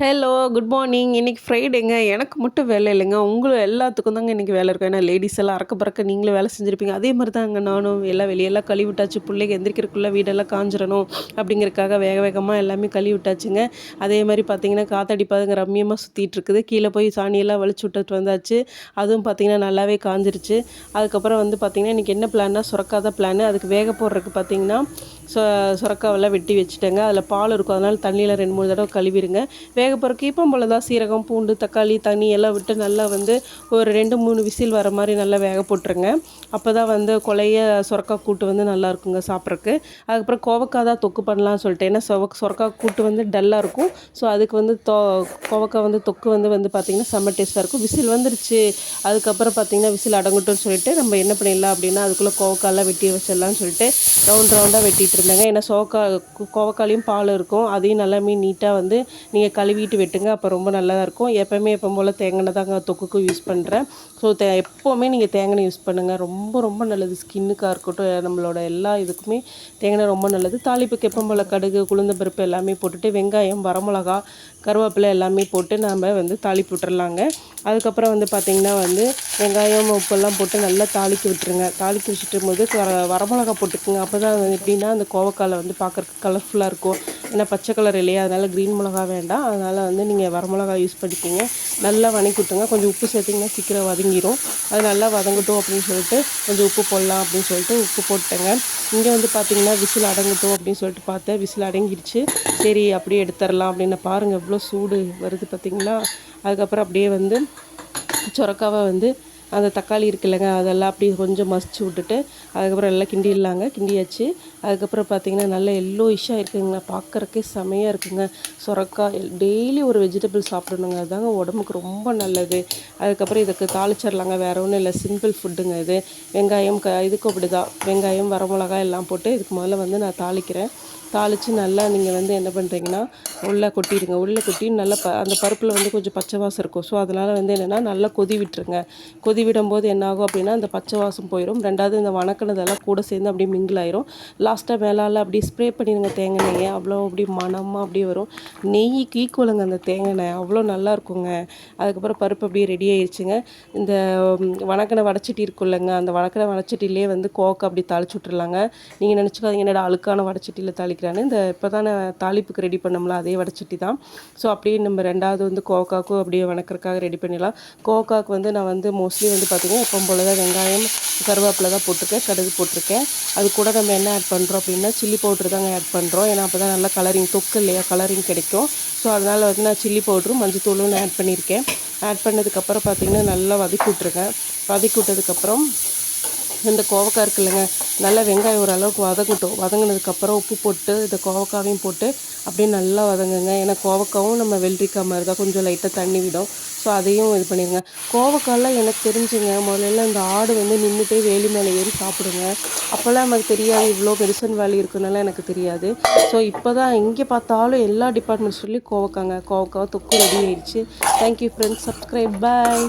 Hello good morning இன்னைக்கு ஃப்ரைடேங்க எனக்கு மட்டும் வேலை இல்லைங்க. உங்களும் எல்லாத்துக்கும் தாங்க இன்றைக்கி வேலை இருக்கும். ஏன்னா லேடிஸ் எல்லாம் அறக்க பறக்க நீங்களும் வேலை செஞ்சுருப்பீங்க. அதே மாதிரி தாங்க நானும் எல்லாம் வெளியெல்லாம் கழுவி விட்டாச்சு. பிள்ளைங்க எந்திரிக்கிறதுக்குள்ளே வீடெல்லாம் காஞ்சிடணும் அப்படிங்கிறதுக்காக வேக வேகமாக எல்லாமே கழுவி விட்டாச்சுங்க. அதே மாதிரி பார்த்தீங்கன்னா காத்தடிப்பாதுங்க. ரம்மியமாக சுற்றிட்டு இருக்குது கீழே போய் சாணியெல்லாம் வலிச்சு விட்டுட்டு வந்தாச்சு. அதுவும் பார்த்தீங்கன்னா நல்லாவே காஞ்சிருச்சு. அதுக்கப்புறம் வந்து பார்த்திங்கன்னா இன்றைக்கி என்ன பிளான்னா சுரக்காத பிளான் அதுக்கு வேக போடுறதுக்கு பார்த்தீங்கன்னா சொ சுரக்காவெல்லாம் வெட்டி வச்சுட்டேங்க. அதில் பால் இருக்கும். அதனால் தண்ணியில் ரெண்டு மூணு தடவை கழுவிடுங்க. வேக போகிறக்கு இப்போ போல தான் சீரகம் பூண்டு தக்காளி தண்ணி எல்லாம் விட்டு நல்லா வந்து ஒரு ரெண்டு மூணு விசில் வர மாதிரி நல்லா வேக போட்டுருங்க. அப்போ தான் வந்து கொலைய சொரக்காய் கூட்டு வந்து நல்லா இருக்குங்க சாப்பிட்றக்கு. அதுக்கப்புறம் கோவக்காய் தான் தொக்கு பண்ணலாம்னு சொல்லிட்டு ஏன்னா சொவ சுரக்காய் கூட்டு வந்து டல்லாக இருக்கும். ஸோ அதுக்கு வந்து தோ கோவக்காய் வந்து தொக்கு வந்து வந்து பார்த்திங்கன்னா செம்ம டேஸ்ட்டாக இருக்கும். விசில் வந்துருச்சு. அதுக்கப்புறம் பார்த்திங்கன்னா விசில் அடங்கட்டும்னு சொல்லிட்டு நம்ம என்ன பண்ணிடலாம் அப்படின்னா அதுக்குள்ளே கோவக்காயெல்லாம் வெட்டி வச்சிடலாம்னு சொல்லிட்டு ரவுண்ட் ரவுண்டாக வெட்டிட்டு இருந்தேங்க. ஏன்னா சோக்கா கோவக்காலையும் பால் இருக்கும். அதையும் நல்லா மீன் நீட்டாக வந்து நீங்கள் கழுவி வீட்டு வெட்டுங்க அப்போ ரொம்ப நல்லா இருக்கும். எப்போவுமே எப்போ போல் தேங்காய் தாங்க தொக்குக்கும் யூஸ் பண்ணுறேன் ஸோ தே எப்போவுமே நீங்கள் தேங்காய் யூஸ் பண்ணுங்கள் ரொம்ப ரொம்ப நல்லது. ஸ்கின்னுக்காக இருக்கட்டும் நம்மளோட எல்லா இதுக்குமே தேங்காய் ரொம்ப நல்லது. தாளிப்புக்கு எப்போ போல் கடுகு குளுந்த பருப்பு எல்லாமே போட்டுட்டு வெங்காயம் வரமிளகா கருவேப்பிலை எல்லாமே போட்டு நம்ம வந்து தாளிப்பு விட்டுறலாங்க. அதுக்கப்புறம் வந்து பார்த்திங்கன்னா வந்து வெங்காயம் உப்பெல்லாம் போட்டு நல்லா தாளிக்க விட்டுருங்க. தாளிக்க வச்சுட்டு போது வரமிளகா போட்டுக்குங்க. அப்போ தான் எப்படின்னா அந்த கோவக்காயில் வந்து பார்க்குறக்கு கலர்ஃபுல்லாக இருக்கும். ஏன்னா பச்சை கலர் இல்லையா? அதனால் க்ரீன் மிளகா வேண்டாம். அதனால் வந்து நீங்கள் வரமிளகா யூஸ் பண்ணிக்கிங்க. நல்லா வணக்கி விட்டுங்க கொஞ்சம் உப்பு சேர்த்திங்கன்னா சீக்கிரம் வதங்கிடும் அது நல்லா வதங்கட்டும் அப்படின்னு சொல்லிட்டு கொஞ்சம் உப்பு போடலாம் அப்படின்னு சொல்லிட்டு உப்பு போட்டுட்டேங்க. இங்கே வந்து பார்த்திங்கன்னா விசில் அடங்கட்டும் அப்படின்னு சொல்லிட்டு பார்த்தேன். விசில் அடங்கிடுச்சு சரி அப்படியே எடுத்துடலாம் அப்படின்னு. பாருங்கள் எவ்வளோ சூடு வருது பார்த்திங்களா அதுக்கப்புறம் அப்படியே வந்து சுரக்காவை வந்து அந்த தக்காளி இருக்குல்லங்க அதெல்லாம் அப்படி கொஞ்சம் மசிச்சு விட்டுட்டு அதுக்கப்புறம் எல்லாம் கிண்டிடலாங்க. கிண்டியாச்சு. அதுக்கப்புறம் பார்த்திங்கன்னா நல்ல எல்லோ இஷ்ஷாக பார்க்குறக்கே செமையாக இருக்குங்க. சுரக்காய் டெய்லி ஒரு வெஜிடபிள் சாப்பிடணுங்க. அதுதாங்க உடம்புக்கு ரொம்ப நல்லது. அதுக்கப்புறம் இதுக்கு தாளிச்சிடலாங்க. வேறு ஒன்றும் இல்லை. சிம்பிள் ஃபுட்டுங்க இது. வெங்காயம் க இதுக்கும் அப்படி தான் வெங்காயம் வரமிளகாய் எல்லாம் போட்டு இதுக்கு முதல்ல வந்து நான் தாளிக்கிறேன். தாளித்து நல்லா நீங்கள் வந்து என்ன பண்ணுறீங்கன்னா உள்ளே கொட்டிடுங்க. உள்ளே கொட்டி நல்லா ப அந்த பருப்பில் வந்து கொஞ்சம் பச்சை வாசம் இருக்கும். ஸோ அதனால் வந்து என்னென்னா நல்லா கொதி விட்டுருங்க. கொதி விடும்போது என்னாகும் அப்படின்னா அந்த பச்சை வாசம் போயிடும் ரெண்டாவது இந்த வணக்கினதெல்லாம் கூட சேர்ந்து அப்படியே மிங்கிள் ஆயிரும். லாஸ்ட்டாக மேலால் அப்படியே ஸ்ப்ரே பண்ணிடுங்க தேங்காய் நெய்யை அவ்வளோ அப்படி மனமாக அப்படியே வரும். நெய்க்கு ஈக்குவலுங்க அந்த தேங்காய் நெய் அவ்வளோ நல்லா இருக்குங்க. அதுக்கப்புறம் பருப்பு அப்படியே ரெடி ஆயிடுச்சுங்க இந்த வணக்கின வடச்சட்டி இருக்குல்லங்க அந்த வணக்கின வடச்சட்டிலே வந்து கோக்கை அப்படி தாளிச்சு விட்ருலாங்க நீங்கள் நினச்சிக்காதீங்க. என்னடா அழுக்கான வடச்சட்டியில் தாளி தாளிக்கிறான்னு இந்த இப்போ தானே தாளிப்புக்கு ரெடி பண்ணோம்ல அதே வடச்சட்டி தான். ஸோ அப்படியே நம்ம ரெண்டாவது வந்து கோக்காக்கும் அப்படியே வணக்கறக்காக ரெடி பண்ணிடலாம். கோக்காக்கு வந்து நான் வந்து மோஸ்ட்லி வந்து பார்த்திங்கன்னா எப்போ போல் தான் வெங்காயம் கருவேப்பிலை தான் போட்டிருக்கேன் கடுகு போட்டிருக்கேன். அது கூட நம்ம என்ன ஆட் பண்ணுறோம் அப்படின்னா சில்லி பவுட்ரு தாங்க ஆட் பண்ணுறோம் ஏன்னா அப்போ தான் நல்லா கலரிங் தொக்கு இல்லையா கலரிங் கிடைக்கும். ஸோ அதனால் வந்து நான் சில்லி பவுட்ரும் மஞ்சத்தூளும் ஆட் பண்ணியிருக்கேன். ஆட் பண்ணதுக்கப்புறம் பார்த்திங்கன்னா நல்லா வதக்கி விட்ருக்கேன் வதக்கி விட்டதுக்கப்புறம் இந்த கோவக்காய் இருக்கு இல்லைங்க நல்லா வெங்காயம் ஓரளவுக்கு வதங்கட்டும். வதங்கினதுக்கப்புறம் உப்பு போட்டு இந்த கோவக்காவையும் போட்டு அப்படியே நல்லா வதங்குங்க. ஏன்னா கோவக்காவும் நம்ம வெள்ளரிக்காய் மாதிரி தான் கொஞ்சம் லைட்டாக தண்ணி விடும். ஸோ அதையும் இது பண்ணிடுங்க. கோவக்காயெலாம் எனக்கு தெரிஞ்சுங்க. முதல்ல இந்த ஆடு வந்து நின்றுட்டே வேலி மேலே ஏறி சாப்பிடுங்க. அப்போல்லாம் நமக்கு தெரியாது. இவ்வளோ மெடிசன் வேலி இருக்குனால எனக்கு தெரியாது. ஸோ இப்போ தான் எங்கே பார்த்தாலும் எல்லா டிபார்ட்மெண்ட்ஸ்லேயும் கோவக்காங்க. கோவக்காவை தொக்கு ரெடி ஆயிடுச்சு. தேங்க்யூ ஃப்ரெண்ட்ஸ் சப்ஸ்கிரைப் பாய்